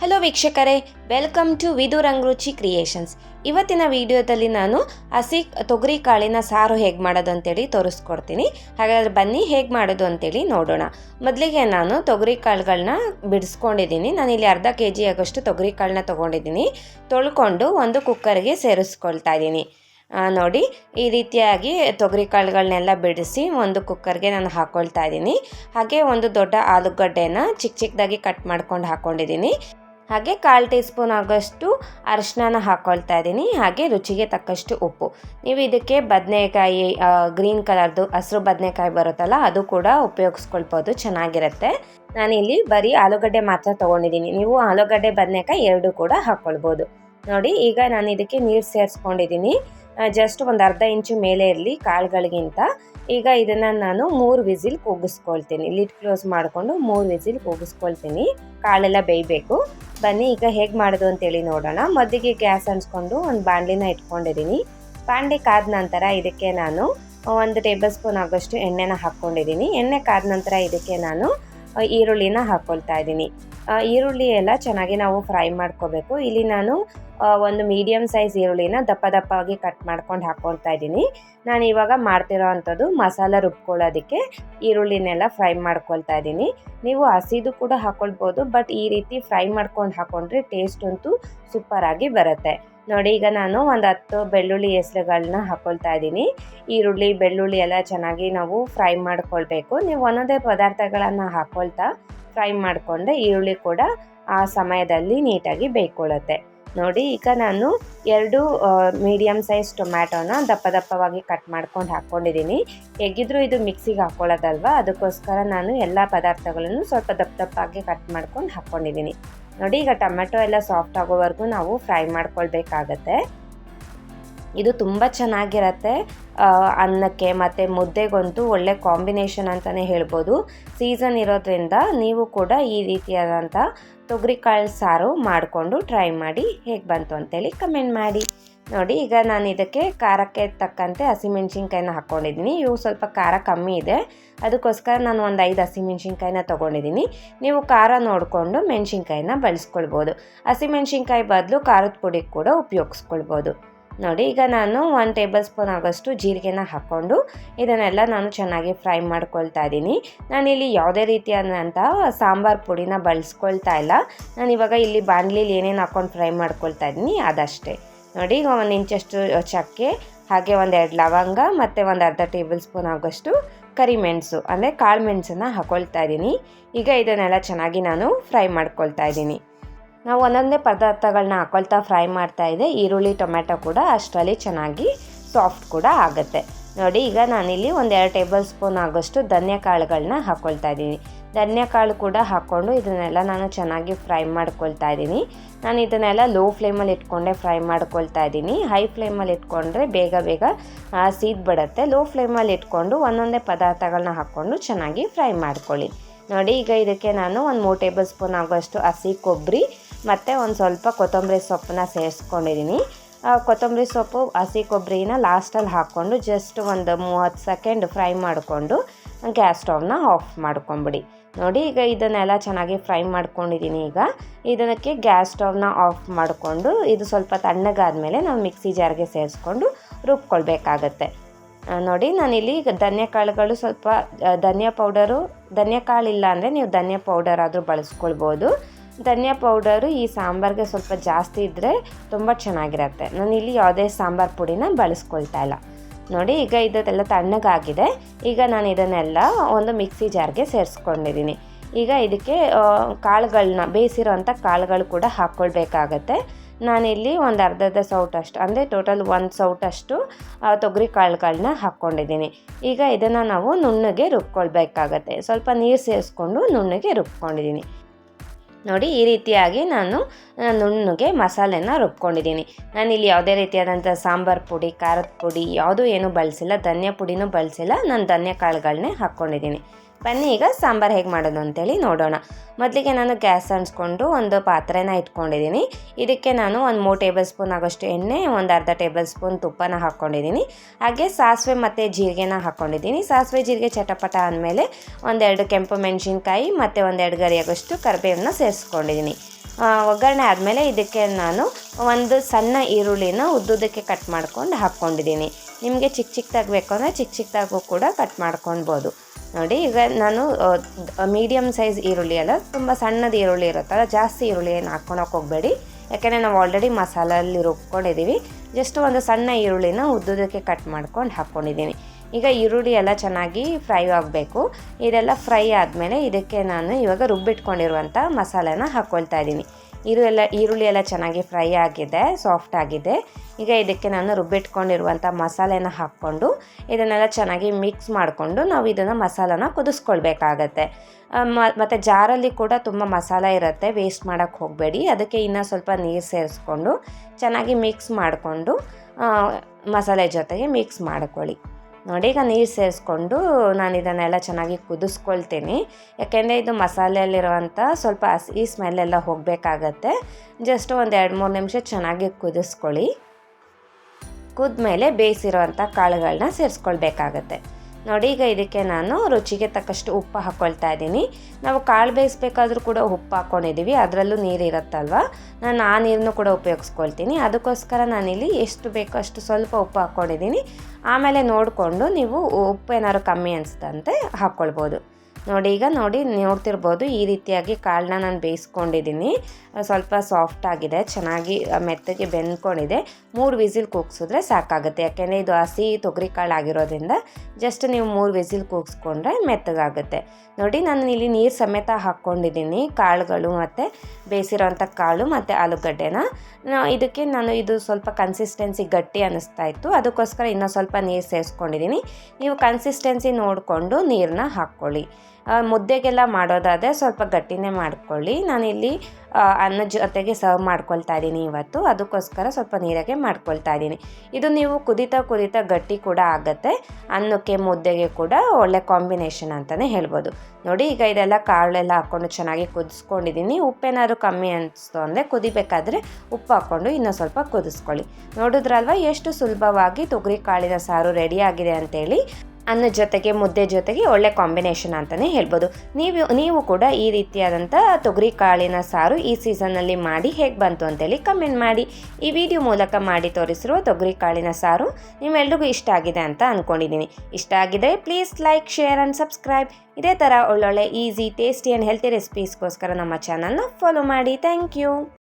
Hello ವೀಕ್ಷಕರೇ welcome to Vidhu Rangaruchi creations ಇವತ್ತಿನ ವಿಡಿಯೋದಲ್ಲಿ ನಾನು ಹಸಿ ತೊಗರಿ ಕಾಳಿನ ಸಾರು ಹೇಗೆ ಮಾಡೋದು ಅಂತೇಳಿ ತೋರಿಸ್ಕೊಡ್ತೀನಿ. ಹಾಗಾದ್ರೆ ಬನ್ನಿ ಹೇಗೆ ಮಾಡೋದು ಅಂತೇಳಿ ನೋಡೋಣ. ಮೊದಲಿಗೆ ನಾನು ತೊಗರಿ ಕಾಳುಗಳನ್ನ ಬಿಡಿಸ್ಕೊಂಡಿದ್ದೀನಿ. ನಾನಿಲ್ಲಿ ಅರ್ಧ ಕೆ ಜಿ ಆಗೋಷ್ಟು ತೊಗರಿ ಕಾಳನ್ನ ತೊಗೊಂಡಿದ್ದೀನಿ. ತೊಳ್ಕೊಂಡು ಒಂದು ಕುಕ್ಕರ್ಗೆ ಸೇರಿಸ್ಕೊಳ್ತಾ ಇದ್ದೀನಿ. ನೋಡಿ, ಈ ರೀತಿಯಾಗಿ ತೊಗರಿ ಕಾಳುಗಳನ್ನೆಲ್ಲ ಬಿಡಿಸಿ ಒಂದು ಕುಕ್ಕರ್ಗೆ ನಾನು ಹಾಕ್ಕೊಳ್ತಾ ಇದ್ದೀನಿ. ಹಾಗೆ ಒಂದು ದೊಡ್ಡ ಆಲೂಗಡ್ಡೆನ ಚಿಕ್ಕ ಚಿಕ್ಕದಾಗಿ ಕಟ್ ಮಾಡ್ಕೊಂಡು ಹಾಕ್ಕೊಂಡಿದ್ದೀನಿ ಹಾಗೆ ಕಾಲು ಟೀ ಸ್ಪೂನ್ ಆಗೋಷ್ಟು ಅರಿಶಿನ ಹಾಕ್ಕೊಳ್ತಾ ಇದ್ದೀನಿ, ಹಾಗೆ ರುಚಿಗೆ ತಕ್ಕಷ್ಟು ಉಪ್ಪು. ನೀವು ಇದಕ್ಕೆ ಬದನೆಕಾಯಿ ಗ್ರೀನ್ ಕಲರ್ದು ಹಸಿರು ಬದನೆಕಾಯಿ ಬರುತ್ತಲ್ಲ, ಅದು ಕೂಡ ಉಪಯೋಗಿಸ್ಕೊಳ್ಬೋದು, ಚೆನ್ನಾಗಿರುತ್ತೆ. ನಾನಿಲ್ಲಿ ಬರೀ ಆಲೂಗಡ್ಡೆ ಮಾತ್ರ ತೊಗೊಂಡಿದ್ದೀನಿ. ನೀವು ಆಲೂಗಡ್ಡೆ, ಬದನೆಕಾಯಿ ಎರಡು ಕೂಡ ಹಾಕ್ಕೊಳ್ಬೋದು ನೋಡಿ, ಈಗ ನಾನು ಇದಕ್ಕೆ ನೀರು ಸೇರಿಸ್ಕೊಂಡಿದ್ದೀನಿ. ಜಸ್ಟ್ ಒಂದು ಅರ್ಧ ಇಂಚು ಮೇಲೆ ಇರಲಿ ಕಾಳುಗಳಿಗಿಂತ. ಈಗ ಇದನ್ನು ನಾನು ಮೂರು ವಿಸಿಲ್ ಕೂಗಿಸ್ಕೊಳ್ತೀನಿ. ಲಿಡ್ ಕ್ಲೋಸ್ ಮಾಡಿಕೊಂಡು ಮೂರು ವಿಸಿಲ್ ಕೂಗಿಸ್ಕೊಳ್ತೀನಿ. ಕಾಳೆಲ್ಲ ಬೇಯಬೇಕು. ಬನ್ನಿ, ಈಗ ಹೇಗೆ ಮಾಡೋದು ಅಂತೇಳಿ ನೋಡೋಣ. ಮದ್ದಿಗೆ ಗ್ಯಾಸ್ ಅನ್ಸ್ಕೊಂಡು ಒಂದು ಬಾಣಲಿನ ಇಟ್ಕೊಂಡಿದ್ದೀನಿ ಬಾಂಡೆ ಕಾದ ನಂತರ ಇದಕ್ಕೆ ನಾನು ಒಂದು ಟೇಬಲ್ ಸ್ಪೂನ್ ಆಗೋಷ್ಟು ಎಣ್ಣೆನ ಹಾಕ್ಕೊಂಡಿದ್ದೀನಿ ಎಣ್ಣೆ ಕಾದ ನಂತರ ಇದಕ್ಕೆ ನಾನು ಈರುಳ್ಳಿನ ಹಾಕ್ಕೊಳ್ತಾ ಇದ್ದೀನಿ ಈರುಳ್ಳಿ ಎಲ್ಲ ಚೆನ್ನಾಗಿ ನಾವು ಫ್ರೈ ಮಾಡ್ಕೋಬೇಕು. ಇಲ್ಲಿ ನಾನು ಒಂದು ಮೀಡಿಯಮ್ ಸೈಜ್ ಈರುಳ್ಳಿನ ದಪ್ಪ ದಪ್ಪವಾಗಿ ಕಟ್ ಮಾಡ್ಕೊಂಡು ಹಾಕ್ಕೊಳ್ತಾ ಇದ್ದೀನಿ. ನಾನು ಇವಾಗ ಮಾಡ್ತಿರೋ ಅಂಥದ್ದು ಮಸಾಲ ರುಬ್ಕೊಳ್ಳೋದಕ್ಕೆ ಈರುಳ್ಳಿನೆಲ್ಲ ಫ್ರೈ ಮಾಡ್ಕೊಳ್ತಾ ಇದ್ದೀನಿ. ನೀವು ಹಸಿದು ಕೂಡ ಹಾಕ್ಕೊಳ್ಬೋದು ಬಟ್ ಈ ರೀತಿ ಫ್ರೈ ಮಾಡ್ಕೊಂಡು ಹಾಕ್ಕೊಂಡ್ರೆ ಟೇಸ್ಟ್ ಅಂತೂ ಸೂಪರಾಗಿ ಬರುತ್ತೆ. ನೋಡಿ, ಈಗ ನಾನು ಒಂದು ಹತ್ತು ಬೆಳ್ಳುಳ್ಳಿ ಹೆಸರುಗಳನ್ನ ಹಾಕ್ಕೊಳ್ತಾ ಇದ್ದೀನಿ. ಈರುಳ್ಳಿ, ಬೆಳ್ಳುಳ್ಳಿ ಎಲ್ಲ ಚೆನ್ನಾಗಿ ನಾವು ಫ್ರೈ ಮಾಡ್ಕೊಳ್ಬೇಕು. ನೀವು ಒಂದೊಂದೇ ಪದಾರ್ಥಗಳನ್ನು ಹಾಕ್ಕೊಳ್ತಾ ಫ್ರೈ ಮಾಡಿಕೊಂಡ್ರೆ ಈರುಳ್ಳಿ ಕೂಡ ಆ ಸಮಯದಲ್ಲಿ ನೀಟಾಗಿ ಬೇಯ್ಕೊಳ್ಳುತ್ತೆ. ನೋಡಿ, ಈಗ ನಾನು ಎರಡು ಮೀಡಿಯಮ್ ಸೈಜ್ ಟೊಮ್ಯಾಟೋನ ದಪ್ಪ ದಪ್ಪವಾಗಿ ಕಟ್ ಮಾಡ್ಕೊಂಡು ಹಾಕ್ಕೊಂಡಿದ್ದೀನಿ ಹೇಗಿದ್ರೂ ಇದು ಮಿಕ್ಸಿಗೆ ಹಾಕ್ಕೊಳ್ಳೋದಲ್ವ ಅದಕ್ಕೋಸ್ಕರ ನಾನು ಎಲ್ಲ ಪದಾರ್ಥಗಳನ್ನು ಸ್ವಲ್ಪ ದಪ್ಪ ದಪ್ಪಾಗಿ ಕಟ್ ಮಾಡ್ಕೊಂಡು ಹಾಕ್ಕೊಂಡಿದ್ದೀನಿ ನೋಡಿ, ಈಗ ಟೊಮೆಟೊ ಎಲ್ಲ ಸಾಫ್ಟ್ ಆಗೋವರೆಗೂ ನಾವು ಫ್ರೈ ಮಾಡ್ಕೊಳ್ಬೇಕಾಗತ್ತೆ. ಇದು ತುಂಬ ಚೆನ್ನಾಗಿರತ್ತೆ. ಅನ್ನಕ್ಕೆ ಮತ್ತು ಮುದ್ದೆಗಂತೂ ಒಳ್ಳೆ ಕಾಂಬಿನೇಷನ್ ಅಂತಲೇ ಹೇಳ್ಬೋದು. ಸೀಸನ್ ಇರೋದ್ರಿಂದ ನೀವು ಕೂಡ ಈ ರೀತಿಯಾದಂಥ ತೊಗರಿಕಾಳು ಸಾರು ಮಾಡಿಕೊಂಡು ಟ್ರೈ ಮಾಡಿ ಹೇಗೆ ಬಂತು ಅಂತೇಳಿ ಕಮೆಂಟ್ ಮಾಡಿ. ನೋಡಿ, ಈಗ ನಾನು ಇದಕ್ಕೆ ಖಾರಕ್ಕೆ ತಕ್ಕಂತೆ ಹಸಿಮೆಣ್ಸಿನ್ಕಾಯಿನ ಹಾಕ್ಕೊಂಡಿದ್ದೀನಿ ಇವು ಸ್ವಲ್ಪ ಖಾರ ಕಮ್ಮಿ ಇದೆ. ಅದಕ್ಕೋಸ್ಕರ ನಾನು ಒಂದು ಐದು ಹಸಿಮೆಣ್ಸಿನ್ಕಾಯಿನ ತೊಗೊಂಡಿದ್ದೀನಿ. ನೀವು ಖಾರ ನೋಡಿಕೊಂಡು ಮೆಣಸಿನ್ಕಾಯಿನ ಬಳಸ್ಕೊಳ್ಬೋದು. ಹಸಿಮೆಣ್ಸಿನ್ಕಾಯಿ ಬದಲು ಖಾರದ ಪುಡಿ ಕೂಡ ಉಪಯೋಗಿಸ್ಕೊಳ್ಬೋದು. ನೋಡಿ, ಈಗ ನಾನು ಒನ್ ಟೇಬಲ್ ಸ್ಪೂನ್ ಆಗೋಷ್ಟು ಜೀರಿಗೆನ ಹಾಕ್ಕೊಂಡು ಇದನ್ನೆಲ್ಲ ನಾನು ಚೆನ್ನಾಗಿ ಫ್ರೈ ಮಾಡ್ಕೊಳ್ತಾ ಇದ್ದೀನಿ. ನಾನಿಲ್ಲಿ ಯಾವುದೇ ರೀತಿಯಾದಂಥ ಸಾಂಬಾರು ಪುಡಿನ ಬಳಸ್ಕೊಳ್ತಾ ಇಲ್ಲ. ನಾನು ಇವಾಗ ಇಲ್ಲಿ ಬಾಣಲಿಲಿ ಏನೇನು ಹಾಕ್ಕೊಂಡು ಫ್ರೈ ಮಾಡ್ಕೊಳ್ತಾ ಇದ್ದೀನಿ, ಅದಷ್ಟೇ. ನೋಡಿ, ಈಗ ಒಂದು ಇಂಚಷ್ಟು ಚಕ್ಕೆ, ಹಾಗೆ ಒಂದೆರಡು ಲವಂಗ, ಮತ್ತು ಒಂದು ಅರ್ಧ ಟೇಬಲ್ ಸ್ಪೂನ್ ಆಗೋಷ್ಟು ಕರಿಮೆಣಸು ಅಂದರೆ ಕಾಳು ಮೆಣಸನ್ನು ಹಾಕ್ಕೊಳ್ತಾ ಇದ್ದೀನಿ. ಈಗ ಇದನ್ನೆಲ್ಲ ಚೆನ್ನಾಗಿ ನಾನು ಫ್ರೈ ಮಾಡ್ಕೊಳ್ತಾ ಇದ್ದೀನಿ. ನಾವು ಒಂದೊಂದೇ ಪದಾರ್ಥಗಳನ್ನ ಹಾಕೊಳ್ತಾ ಫ್ರೈ ಮಾಡ್ತಾ ಇದೆ. ಈರುಳ್ಳಿ ಟೊಮೆಟೊ ಕೂಡ ಅಷ್ಟರಲ್ಲಿ ಚೆನ್ನಾಗಿ ಸಾಫ್ಟ್ ಕೂಡ ಆಗುತ್ತೆ. ನೋಡಿ, ಈಗ ನಾನಿಲ್ಲಿ ಒಂದೆರಡು ಟೇಬಲ್ ಸ್ಪೂನ್ ಆಗೋಷ್ಟು ಧನ್ಯ ಕಾಳುಗಳನ್ನ ಹಾಕ್ಕೊಳ್ತಾ ಇದ್ದೀನಿ. ಧನ್ಯ ಕಾಳು ಕೂಡ ಹಾಕ್ಕೊಂಡು ಇದನ್ನೆಲ್ಲ ನಾನು ಚೆನ್ನಾಗಿ ಫ್ರೈ ಮಾಡ್ಕೊಳ್ತಾ ಇದ್ದೀನಿ. ನಾನು ಇದನ್ನೆಲ್ಲ ಲೋ ಫ್ಲೇಮಲ್ಲಿ ಇಟ್ಕೊಂಡೆ ಫ್ರೈ ಮಾಡ್ಕೊಳ್ತಾ ಇದ್ದೀನಿ. ಹೈ ಫ್ಲೇಮಲ್ಲಿ ಇಟ್ಕೊಂಡ್ರೆ ಬೇಗ ಬೇಗ ಸೀದ್ ಬಿಡುತ್ತೆ ಲೋ ಫ್ಲೇಮಲ್ಲಿ ಇಟ್ಕೊಂಡು ಒಂದೊಂದೇ ಪದಾರ್ಥಗಳನ್ನ ಹಾಕ್ಕೊಂಡು ಚೆನ್ನಾಗಿ ಫ್ರೈ ಮಾಡ್ಕೊಳ್ಳಿ. ನೋಡಿ, ಈಗ ಇದಕ್ಕೆ ನಾನು ಒಂದು ಮೂರು ಟೇಬಲ್ ಸ್ಪೂನ್ ಆಗೋಷ್ಟು ಹಸಿ ಕೊಬ್ಬರಿ ಮತ್ತು ಒಂದು ಸ್ವಲ್ಪ ಕೊತ್ತಂಬರಿ ಸೊಪ್ಪನ್ನ ಸೇರಿಸ್ಕೊಂಡಿದ್ದೀನಿ ಕೊತ್ತಂಬರಿ ಸೊಪ್ಪು, ಹಸಿ ಕೊಬ್ಬರಿನ ಲಾಸ್ಟಲ್ಲಿ ಹಾಕ್ಕೊಂಡು ಜಸ್ಟ್ ಒಂದು ಮೂವತ್ತು ಸೆಕೆಂಡ್ ಫ್ರೈ ಮಾಡಿಕೊಂಡು ಗ್ಯಾಸ್ ಸ್ಟವ್ನ ಆಫ್ ಮಾಡ್ಕೊಂಬಿಡಿ. ನೋಡಿ ಈಗ ಇದನ್ನೆಲ್ಲ ಚೆನ್ನಾಗಿ ಫ್ರೈ ಮಾಡ್ಕೊಂಡಿದ್ದೀನಿ ಈಗ. ಇದಕ್ಕೆ ಗ್ಯಾಸ್ ಸ್ಟವ್ನ ಆಫ್ ಮಾಡಿಕೊಂಡು ಇದು ಸ್ವಲ್ಪ ತಣ್ಣಗಾದ್ಮೇಲೆ ನಾವು ಮಿಕ್ಸಿ ಜಾರ್ಗೆ ಸೇರಿಸ್ಕೊಂಡು ರುಬ್ಕೊಳ್ಬೇಕಾಗತ್ತೆ. ನೋಡಿ ನಾನಿಲ್ಲಿ ಈಗ ಧನ್ಯ ಕಾಳುಗಳು ಸ್ವಲ್ಪ, ಧನ್ಯ ಧನಿಯಾ ಪೌಡರು ಧನ್ಯ ಕಾಳು ಇಲ್ಲ ಅಂದರೆ ನೀವು ಧನ್ಯ ಪೌಡರ್ ಆದರೂ ಬಳಸ್ಕೊಳ್ಬೋದು. ಧನಿಯಾ ಪೌಡರು ಈ ಸಾಂಬಾರಿಗೆ ಸ್ವಲ್ಪ ಜಾಸ್ತಿ ಇದ್ದರೆ ತುಂಬ ಚೆನ್ನಾಗಿರುತ್ತೆ. ನಾನು ಇಲ್ಲಿ ಯಾವುದೇ ಸಾಂಬಾರು ಪುಡಿನ ಬಳಸ್ಕೊಳ್ತಾ ಇಲ್ಲ. ನೋಡಿ, ಈಗ ಇದೆಲ್ಲ ತಣ್ಣಗಾಗಿದೆ. ಈಗ ನಾನು ಇದನ್ನೆಲ್ಲ ಒಂದು ಮಿಕ್ಸಿ ಜಾರ್ಗೆ ಸೇರಿಸ್ಕೊಂಡಿದ್ದೀನಿ ಈಗ ಇದಕ್ಕೆ ಕಾಳುಗಳನ್ನ ಬೇಯಿಸಿರೋಂಥ ಕಾಳುಗಳು ಕೂಡ ಹಾಕ್ಕೊಳ್ಬೇಕಾಗತ್ತೆ. ನಾನಿಲ್ಲಿ ಒಂದು ಅರ್ಧದ ಸೌಟಷ್ಟು, ಅಂದರೆ ಟೋಟಲ್ ಒಂದು ಸೌಟಷ್ಟು ತೊಗರಿ ಕಾಳುಗಳನ್ನ ಹಾಕ್ಕೊಂಡಿದ್ದೀನಿ ಈಗ ಇದನ್ನು ನಾವು ನುಣ್ಣಗೆ ರುಬ್ಕೊಳ್ಬೇಕಾಗತ್ತೆ. ಸ್ವಲ್ಪ ನೀರು ಸೇರಿಸ್ಕೊಂಡು ನುಣ್ಣಗೆ ರುಬ್ಕೊಂಡಿದ್ದೀನಿ ನೋಡಿ, ಈ ರೀತಿಯಾಗಿ ನಾನು ನುಣ್ಣಗೆ ಮಸಾಲೆನ ರುಬ್ಕೊಂಡಿದ್ದೀನಿ. ಇಲ್ಲಿ ಯಾವುದೇ ರೀತಿಯಾದಂಥ ಸಾಂಬಾರು ಪುಡಿ, ಖಾರದ ಪುಡಿ ಯಾವುದೂ ಏನೂ ಬಳಸಿಲ್ಲ, ಧನ್ಯ ಪುಡಿನೂ ಬಳಸಿಲ್ಲ. ನಾನು ಧನ್ಯ ಕಾಳುಗಳನ್ನೇ ಹಾಕ್ಕೊಂಡಿದ್ದೀನಿ. ಬನ್ನಿ, ಈಗ ಸಾಂಬಾರು ಹೇಗೆ ಮಾಡೋದು ಅಂತೇಳಿ ನೋಡೋಣ. ಮೊದಲಿಗೆ ನಾನು ಗ್ಯಾಸ್ ಅಂಟಿಸ್ಕೊಂಡು ಒಂದು ಪಾತ್ರೆನ ಇಟ್ಕೊಂಡಿದ್ದೀನಿ ಇದಕ್ಕೆ ನಾನು ಒಂದು ಮೂರು ಟೇಬಲ್ ಸ್ಪೂನ್ ಆಗೋಷ್ಟು ಎಣ್ಣೆ, ಒಂದು ಅರ್ಧ ಟೇಬಲ್ ಸ್ಪೂನ್ ತುಪ್ಪನ ಹಾಕ್ಕೊಂಡಿದ್ದೀನಿ ಹಾಗೆ ಸಾಸಿವೆ ಮತ್ತು ಜೀರಿಗೆನ ಹಾಕ್ಕೊಂಡಿದ್ದೀನಿ ಸಾಸಿವೆ, ಜೀರಿಗೆ ಚಟಪಟ ಅಂದಮೇಲೆ ಒಂದೆರಡು ಕೆಂಪು ಮೆಣಸಿನ್ಕಾಯಿ ಮತ್ತು ಒಂದೆರಡು ಗರಿಯಾಗೋಷ್ಟು ಕರಿಬೇವನ್ನ ಸೇರಿಸ್ಕೊಂಡಿದ್ದೀನಿ ಒಗ್ಗರಣೆ ಆದಮೇಲೆ ಇದಕ್ಕೆ ನಾನು ಒಂದು ಸಣ್ಣ ಈರುಳ್ಳಿನ ಉದ್ದುದಕ್ಕೆ ಕಟ್ ಮಾಡ್ಕೊಂಡು ಹಾಕ್ಕೊಂಡಿದ್ದೀನಿ ನಿಮಗೆ ಚಿಕ್ಕ ಚಿಕ್ಕದಾಗಿ ಬೇಕು ಅಂದರೆ ಚಿಕ್ಕ ಚಿಕ್ಕದಾಗೂ ಕೂಡ ಕಟ್ ಮಾಡ್ಕೊಳ್ಬೋದು. ನೋಡಿ, ಈಗ ನಾನು ಮೀಡಿಯಮ್ ಸೈಜ್ ಈರುಳ್ಳಿ ಅಲ್ಲ, ತುಂಬ ಸಣ್ಣದು ಈರುಳ್ಳಿ ಇರುತ್ತಲ್ಲ, ಜಾಸ್ತಿ ಈರುಳ್ಳಿ ಏನು ಹಾಕ್ಕೊಳಕ್ಕೆ ಹೋಗಬೇಡಿ. ಯಾಕೆಂದರೆ ನಾವು ಆಲ್ರೆಡಿ ಮಸಾಲಲ್ಲಿ ರುಬ್ಕೊಂಡಿದ್ದೀವಿ ಜಸ್ಟ್ ಒಂದು ಸಣ್ಣ ಈರುಳ್ಳಿನ ಉದ್ದುದಕ್ಕೆ ಕಟ್ ಮಾಡ್ಕೊಂಡು ಹಾಕ್ಕೊಂಡಿದ್ದೀನಿ ಈಗ ಈರುಳ್ಳಿ ಎಲ್ಲ ಚೆನ್ನಾಗಿ ಫ್ರೈ ಆಗಬೇಕು. ಇದೆಲ್ಲ ಫ್ರೈ ಆದಮೇಲೆ ಇದಕ್ಕೆ ನಾನು ಇವಾಗ ರುಬ್ಬಿಟ್ಕೊಂಡಿರುವಂಥ ಮಸಾಲೆನ ಹಾಕ್ಕೊಳ್ತಾ ಇದ್ದೀನಿ ಇದು ಎಲ್ಲ ಈರುಳ್ಳಿ ಎಲ್ಲ ಚೆನ್ನಾಗಿ ಫ್ರೈ ಆಗಿದೆ ಸಾಫ್ಟ್ ಆಗಿದೆ. ಈಗ ಇದಕ್ಕೆ ನಾನು ರುಬ್ಬಿಟ್ಕೊಂಡಿರುವಂಥ ಮಸಾಲೆನ ಹಾಕ್ಕೊಂಡು ಇದನ್ನೆಲ್ಲ ಚೆನ್ನಾಗಿ ಮಿಕ್ಸ್ ಮಾಡಿಕೊಂಡು ನಾವು ಇದನ್ನು ಮಸಾಲನ ಕುದಿಸ್ಕೊಳ್ಬೇಕಾಗತ್ತೆ. ಮತ್ತು ಜಾರಲ್ಲಿ ಕೂಡ ತುಂಬ ಮಸಾಲ ಇರುತ್ತೆ ವೇಸ್ಟ್ ಮಾಡೋಕ್ಕೆ ಹೋಗಬೇಡಿ. ಅದಕ್ಕೆ ಇನ್ನೂ ಸ್ವಲ್ಪ ನೀರು ಸೇರಿಸ್ಕೊಂಡು ಚೆನ್ನಾಗಿ ಮಿಕ್ಸ್ ಮಾಡಿಕೊಂಡು ಮಸಾಲೆ ಜೊತೆಗೆ ಮಿಕ್ಸ್ ಮಾಡ್ಕೊಳ್ಳಿ. ನೋಡಿ, ಈಗ ನೀರು ಸೇರಿಸ್ಕೊಂಡು ನಾನು ಇದನ್ನೆಲ್ಲ ಚೆನ್ನಾಗಿ ಕುದಿಸ್ಕೊಳ್ತೀನಿ. ಯಾಕೆಂದರೆ ಇದು ಮಸಾಲೆಯಲ್ಲಿರುವಂಥ ಸ್ವಲ್ಪ ಹಸಿ ಸ್ಮೆಲ್ಲೆಲ್ಲ ಹೋಗಬೇಕಾಗತ್ತೆ. ಜಸ್ಟ್ ಒಂದು ಎರಡು ಮೂರು ನಿಮಿಷ ಚೆನ್ನಾಗಿ ಕುದಿಸ್ಕೊಳ್ಳಿ. ಕುದ್ಮೇಲೆ ಬೇಯಿಸಿರುವಂಥ ಕಾಳುಗಳನ್ನ ಸೇರಿಸ್ಕೊಳ್ಬೇಕಾಗತ್ತೆ. ನೋಡಿ, ಈಗ ಇದಕ್ಕೆ ನಾನು ರುಚಿಗೆ ತಕ್ಕಷ್ಟು ಉಪ್ಪು ಹಾಕ್ಕೊಳ್ತಾ ಇದ್ದೀನಿ. ನಾವು ಕಾಳು ಬೇಯಿಸ್ಬೇಕಾದ್ರೂ ಕೂಡ ಉಪ್ಪು ಹಾಕ್ಕೊಂಡಿದ್ದೀವಿ ಅದರಲ್ಲೂ ನೀರು ಇರುತ್ತಲ್ವ? ನಾನು ಆ ನೀರನ್ನು ಕೂಡ ಉಪಯೋಗಿಸ್ಕೊಳ್ತೀನಿ. ಅದಕ್ಕೋಸ್ಕರ ನಾನಿಲ್ಲಿ ಎಷ್ಟು ಬೇಕೋ ಅಷ್ಟು ಸ್ವಲ್ಪ ಉಪ್ಪು ಹಾಕ್ಕೊಂಡಿದ್ದೀನಿ ಆಮೇಲೆ ನೋಡಿಕೊಂಡು ನೀವು ಉಪ್ಪು ಏನಾದ್ರು ಕಮ್ಮಿ ಅನಿಸ್ತಂತೆ ಹಾಕ್ಕೊಳ್ಬೋದು ನೋಡಿ, ಈಗ ನೋಡಿ, ನೋಡ್ತಿರ್ಬೋದು, ಈ ರೀತಿಯಾಗಿ ಕಾಳನ್ನ ನಾನು ಬೇಯಿಸ್ಕೊಂಡಿದ್ದೀನಿ ಸ್ವಲ್ಪ ಸಾಫ್ಟ್ ಆಗಿದೆ, ಚೆನ್ನಾಗಿ ಮೆತ್ತಗೆ ಬೆಂದ್ಕೊಂಡಿದೆ. ಮೂರು ವಿಸಿಲ್ ಕೂಗಿಸಿದ್ರೆ ಸಾಕಾಗುತ್ತೆ. ಯಾಕೆಂದರೆ ಇದು ಹಸಿ ತೊಗರಿ ಕಾಳು ಆಗಿರೋದ್ರಿಂದ ಜಸ್ಟ್ ನೀವು ಮೂರು ವಿಸಿಲ್ ಕೂಗಿಸ್ಕೊಂಡ್ರೆ ಮೆತ್ತಗಾಗುತ್ತೆ. ನೋಡಿ, ನಾನು ಇಲ್ಲಿ ನೀರು ಸಮೇತ ಹಾಕ್ಕೊಂಡಿದ್ದೀನಿ ಕಾಳುಗಳು ಮತ್ತು ಬೇಯಿಸಿರೋಂಥ ಕಾಳು ಮತ್ತು ಆಲೂಗಡ್ಡೆನ. ಇದಕ್ಕೆ ನಾನು ಇದು ಸ್ವಲ್ಪ ಕನ್ಸಿಸ್ಟೆನ್ಸಿ ಗಟ್ಟಿ ಅನ್ನಿಸ್ತಾ ಇತ್ತು. ಅದಕ್ಕೋಸ್ಕರ ಇನ್ನೂ ಸ್ವಲ್ಪ ನೀರು ಸೇರಿಸ್ಕೊಂಡಿದ್ದೀನಿ ನೀವು ಕನ್ಸಿಸ್ಟೆನ್ಸಿ ನೋಡಿಕೊಂಡು ನೀರನ್ನ ಹಾಕ್ಕೊಳ್ಳಿ. ಮುದ್ದೆಗೆಲ್ಲ ಮಾಡೋದಾದರೆ ಸ್ವಲ್ಪ ಗಟ್ಟಿನೇ ಮಾಡ್ಕೊಳ್ಳಿ. ನಾನಿಲ್ಲಿ ಅನ್ನ ಜೊತೆಗೆ ಸರ್ವ್ ಮಾಡ್ಕೊಳ್ತಾ ಇದ್ದೀನಿ ಇವತ್ತು. ಅದಕ್ಕೋಸ್ಕರ ಸ್ವಲ್ಪ ನೀರಾಗೆ ಮಾಡ್ಕೊಳ್ತಾ ಇದ್ದೀನಿ. ಇದು ನೀವು ಕುದಿತಾ ಕುದಿತ ಗಟ್ಟಿ ಕೂಡ ಆಗುತ್ತೆ. ಅನ್ನಕ್ಕೆ, ಮುದ್ದೆಗೆ ಕೂಡ ಒಳ್ಳೆ ಕಾಂಬಿನೇಷನ್ ಅಂತಲೇ ಹೇಳ್ಬೋದು. ನೋಡಿ, ಈಗ ಇದೆಲ್ಲ ಕಾಳೆಲ್ಲ ಹಾಕ್ಕೊಂಡು ಚೆನ್ನಾಗಿ ಕುದಿಸ್ಕೊಂಡಿದ್ದೀನಿ. ಉಪ್ಪೇನಾದ್ರು ಕಮ್ಮಿ ಅನಿಸ್ತು ಅಂದರೆ ಕುದಿಬೇಕಾದ್ರೆ ಉಪ್ಪು ಹಾಕ್ಕೊಂಡು ಇನ್ನೂ ಸ್ವಲ್ಪ ಕುದಿಸ್ಕೊಳ್ಳಿ. ನೋಡಿದ್ರಲ್ವ, ಎಷ್ಟು ಸುಲಭವಾಗಿ ತೊಗರಿ ಕಾಳಿನ ಸಾರು ರೆಡಿ ಆಗಿದೆ ಅಂತೇಳಿ. ಅನ್ನ ಜೊತೆಗೆ, ಮುದ್ದೆ ಜೊತೆಗೆ ಒಳ್ಳೆ ಕಾಂಬಿನೇಷನ್ ಅಂತಲೇ ಹೇಳ್ಬೋದು. ನೀವು ನೀವು ಕೂಡ ಈ ರೀತಿಯಾದಂಥ ತೊಗರಿ ಕಾಳಿನ ಸಾರು ಈ ಸೀಸನ್ನಲ್ಲಿ ಮಾಡಿ ಹೇಗೆ ಬಂತು ಅಂತೇಳಿ ಕಮೆಂಟ್ ಮಾಡಿ. ಈ ವಿಡಿಯೋ ಮೂಲಕ ಮಾಡಿ ತೋರಿಸಿರುವ ತೊಗರಿ ಕಾಳಿನ ಸಾರು ನಿಮ್ಮೆಲ್ರಿಗೂ ಇಷ್ಟ ಆಗಿದೆ ಅಂತ ಅಂದ್ಕೊಂಡಿದ್ದೀನಿ ಇಷ್ಟ ಆಗಿದೆ please like share and subscribe ಇದೇ ಥರ ಒಳ್ಳೊಳ್ಳೆ ಈಸಿ ಟೇಸ್ಟಿ ಆ್ಯಂಡ್ ಹೆಲ್ತಿ ರೆಸಿಪೀಸ್ಗೋಸ್ಕರ ನಮ್ಮ ಚಾನಲ್ನ ಫಾಲೋ ಮಾಡಿ. Thank you